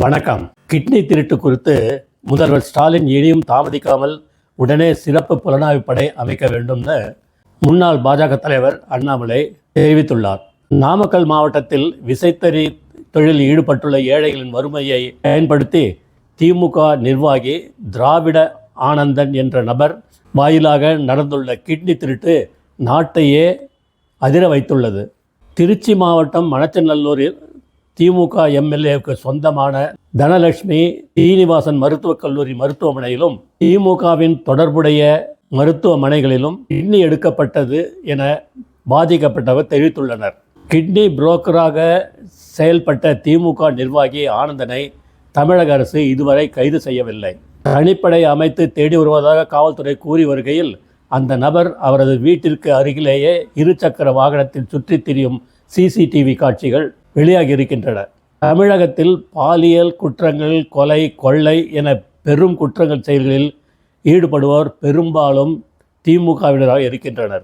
வணக்கம். கிட்னி திருட்டு குறித்து முதல்வர் ஸ்டாலின் இனியும் தாமதிக்காமல் உடனே சிறப்பு புலனாய்வு படை அமைக்க வேண்டும்னு முன்னாள் பாஜக தலைவர் அண்ணாமலை தெரிவித்துள்ளார். நாமக்கல் மாவட்டத்தில் விசைத்தறி தொழிலில் ஈடுபட்டுள்ள ஏழைகளின் வறுமையை பயன்படுத்தி திமுக நிர்வாகி திராவிட ஆனந்தன் என்ற நபர் வாயிலாக நடந்துள்ள கிட்னி திருட்டு நாட்டையே அதிர வைத்துள்ளது. திருச்சி மாவட்டம் மணச்சநல்லூரில் திமுக எம்எல்ஏவுக்கு சொந்தமான தனலட்சுமி சீனிவாசன் மருத்துவக் கல்லூரி மருத்துவமனையிலும் திமுகவின் தொடர்புடைய மருத்துவமனைகளிலும் கிட்னி எடுக்கப்பட்டது என பாதிக்கப்பட்டவர் தெரிவித்துள்ளனர். கிட்னி புரோக்கராக செயல்பட்ட திமுக நிர்வாகி ஆனந்தனை தமிழக அரசு இதுவரை கைது செய்யவில்லை. தனிப்படை அமைத்து தேடி வருவதாக காவல்துறை கூறி வருகையில் அந்த நபர் அவரது வீட்டிற்கு அருகிலேயே இருசக்கர வாகனத்தில் சுற்றித் திரியும் சிசிடிவி காட்சிகள் வெளியாகி இருக்கின்றன. தமிழகத்தில் பாலியல் குற்றங்கள் கொலை கொள்ளை என பெரும் குற்றங்கள் செயல்களில் ஈடுபடுவோர் பெரும்பாலும் திமுகவினராக இருக்கின்றனர்.